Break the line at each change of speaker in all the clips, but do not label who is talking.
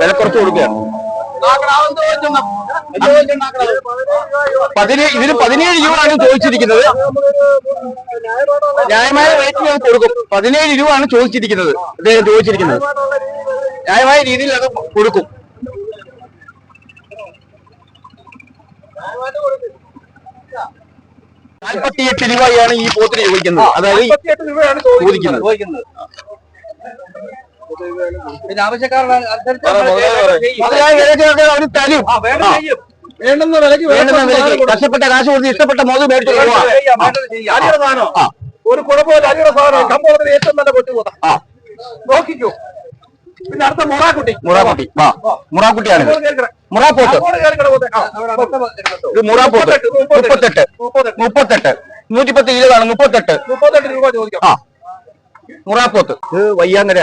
വില കുറച്ച് കൊടുക്കുകയാണ് പതിനേഴ് ഇതിന് പതിനേഴ് രൂപയാണ് ചോദിച്ചിരിക്കുന്നത്. ന്യായമായ റേറ്റ് ഞാൻ കൊടുക്കും. പതിനേഴ് രൂപയാണ് ചോദിച്ചിരിക്കുന്നത്. അദ്ദേഹം ചോദിച്ചിരിക്കുന്നത്. ന്യായമായ രീതിയിൽ അത് കൊടുക്കും. നാൽപ്പത്തിയെട്ട് രൂപയാണ് ഈ പോത്തിന് ചോദിക്കുന്നത്. അതായത് ചോദിക്കുന്നത്.
പിന്നെ ആവശ്യക്കാരുടെ. വേണ്ടുന്ന വിലക്ക്
വേണ്ടുന്ന
വിലക്ക്
കഷ്ടപ്പെട്ട കാശ് കൊടുത്ത് ഇഷ്ടപ്പെട്ട മോദി മേടിച്ചു.
ഒരു കുഴപ്പമില്ല അരിയുടെ സാധനം കമ്പോളത്തിൽ ഏറ്റവും നല്ല കൊട്ടുപോതാ നോക്കിക്കോ പിന്നെ അടുത്ത മുറാക്കുട്ടി
മുറാക്കുട്ടി വാ
മുറാക്കുട്ടിയാണ്.
മുറാപ്പോത്ത്. ഇത് മുറാപ്പോത്ത്
മുപ്പത്തെട്ട്,
മുപ്പത്തെട്ട് നൂറ്റിപ്പത്ത് ഇരുപതാണ് മുപ്പത്തെട്ട്
മുപ്പത്തെട്ട് രൂപ ചോദിക്കാം
മുറാപ്പോത്ത് ഇത് വയ്യാങ്കര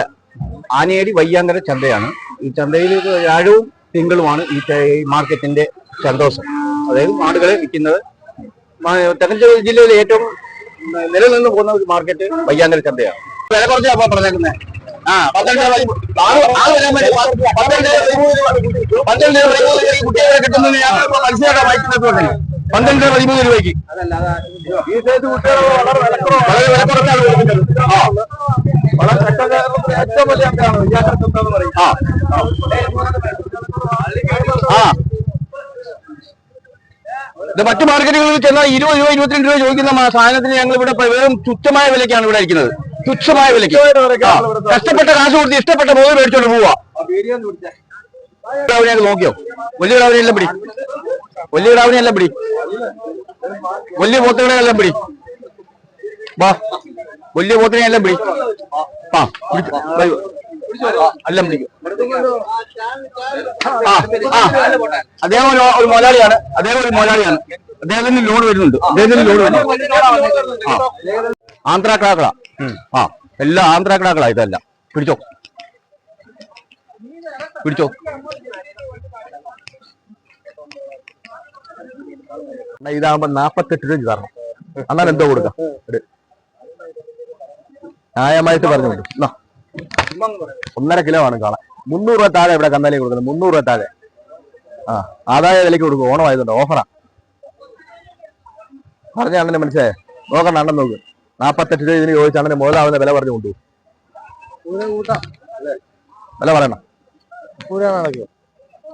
ആനയേടി വയ്യാങ്കര ചന്തയാണ്. ഈ ചന്തയിൽ വ്യാഴവും തിങ്കളുമാണ് ഈ മാർക്കറ്റിന്റെ സന്തോഷം അതായത് ആടുകളെ വിൽക്കുന്നത്. തെക്കഞ്ചേരി ജില്ലയിൽ ജില്ലയിലെ ഏറ്റവും നിലനിന്ന് പോകുന്ന ഒരു മാർക്കറ്റ് വയ്യാങ്കര ചന്തയാണ്. വില കുറച്ചാ പറഞ്ഞേക്കുന്നത് ആ പന്ത്രണ്ട് കുട്ടികളെ കിട്ടുന്നത് ഞാൻ മനസ്സിലാക്കാൻ വായിക്കുന്നത് പന്ത്രണ്ട് പതിമൂന്ന് രൂപയ്ക്ക്.
വളരെ
വില കുറച്ചാണ് ആ മറ്റു മാർക്കറ്റുകളിൽ ചെന്നാൽ ഇരുപത് രൂപ ഇരുപത്തിരണ്ട് രൂപ ചോദിക്കുന്ന സാധനത്തിന് ഞങ്ങൾ ഇവിടെ വെറും തുച്ഛമായ വിലക്കാണ് ഇവിടെ ഇരിക്കുന്നത്. തുച്ഛമായ വിലക്ക് കഷ്ടപ്പെട്ട കാശ് കൊടുത്ത് ഇഷ്ടപ്പെട്ട പോലും മേടിച്ചോണ്ട് പോവാ നോക്കിയോ? വലിയ കിടാവിനെയെല്ലാം പിടി. വലിയ കിടാവിനെയെല്ലാം പിടി. വലിയ പോത്തുകളെല്ലാം പിടി. വാ. വലിയ പോത്തിനെ എല്ലാം ആ ആ, എല്ലാം പിടിക്കും ആ ആ. അദ്ദേഹം ഒരു മോലാളിയാണ് മുതലാളിയാണ്. അദ്ദേഹം ഒരു മുതലാളിയാണ്. അദ്ദേഹത്തിന് ലോൺ വരുന്നുണ്ട്. അദ്ദേഹത്തിന് ലോൺ വരുന്നുണ്ട്. ആ. കടാക്കള ആ. എല്ലാം കടാക്കള ഇതല്ല. പിടിച്ചോ. പിടിച്ചോ. ഇതാകുമ്പോ നാപ്പത്തെട്ട് രൂപ തരണം എന്തോ കൊടുക്കാം. ന്യായമായിട്ട് പറഞ്ഞു. എന്നാ, ഒന്നര കിലോ ആണ് കാള മുന്നൂറ് രൂപ താഴെ ഇവിടെ കന്നാലി കൊടുക്കുന്നത്. മുന്നൂറ് രൂപ താഴെ. ആ ആദായ വിലയ്ക്ക് കൊടുക്കും. ഓണമായതുകൊണ്ട് ഓഫറാ. പറഞ്ഞ അണ്ണനെ മനസ്സിലായേ? നോക്കണ്ട അണ്ണൻ നോക്ക്. നാപ്പത്തെട്ട് രൂപ ഇതിന് ചോദിച്ച അണ്ണന് മുതലാവുന്ന വില പറഞ്ഞു കൊണ്ടു വില പറയണം.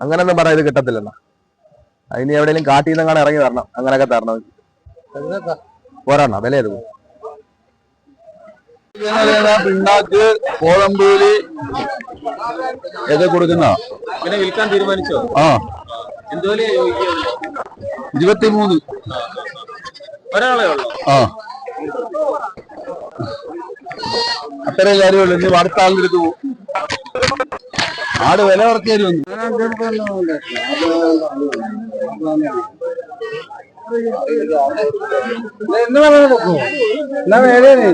അങ്ങനൊന്നും പറയാൻ ഇത് കിട്ടത്തില്ലെന്നാ. അതിന് എവിടെയെങ്കിലും കാട്ടിൽ നിന്ന് കാണാൻ ഇറങ്ങി തരണം അങ്ങനെയൊക്കെ തരണം. പോരാണ വില ഏത് പിണ്ണാക്ക് കോളമ്പൂലി ഒക്കെ കൊടുക്കുന്ന?
പിന്നെ വിൽക്കാൻ തീരുമാനിച്ചോ?
ആ.
എന്തോലെ
ഇരുപത്തിമൂന്ന്.
ഒരാളെ
ആ. അത്രേ കാര്യമുള്ളൂ. ഇനി അടുത്ത ആളിന്റെ അടുത്ത് പോകും ആട് വില കുറച്ചു തരുമെന്ന്
എന്നാ വേണേ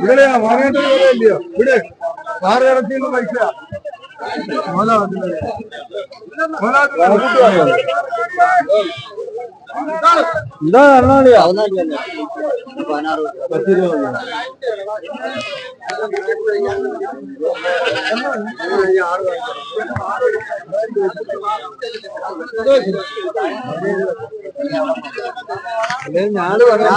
ഇവിടെ വാങ്ങേണ്ട ഇല്ലയോ ഇവിടെ ആറ് ഇറച്ചിയുടെ പൈസ. എന്താ എറണാളിയാ പത്ത് രൂപ ഞാൻ പറയാ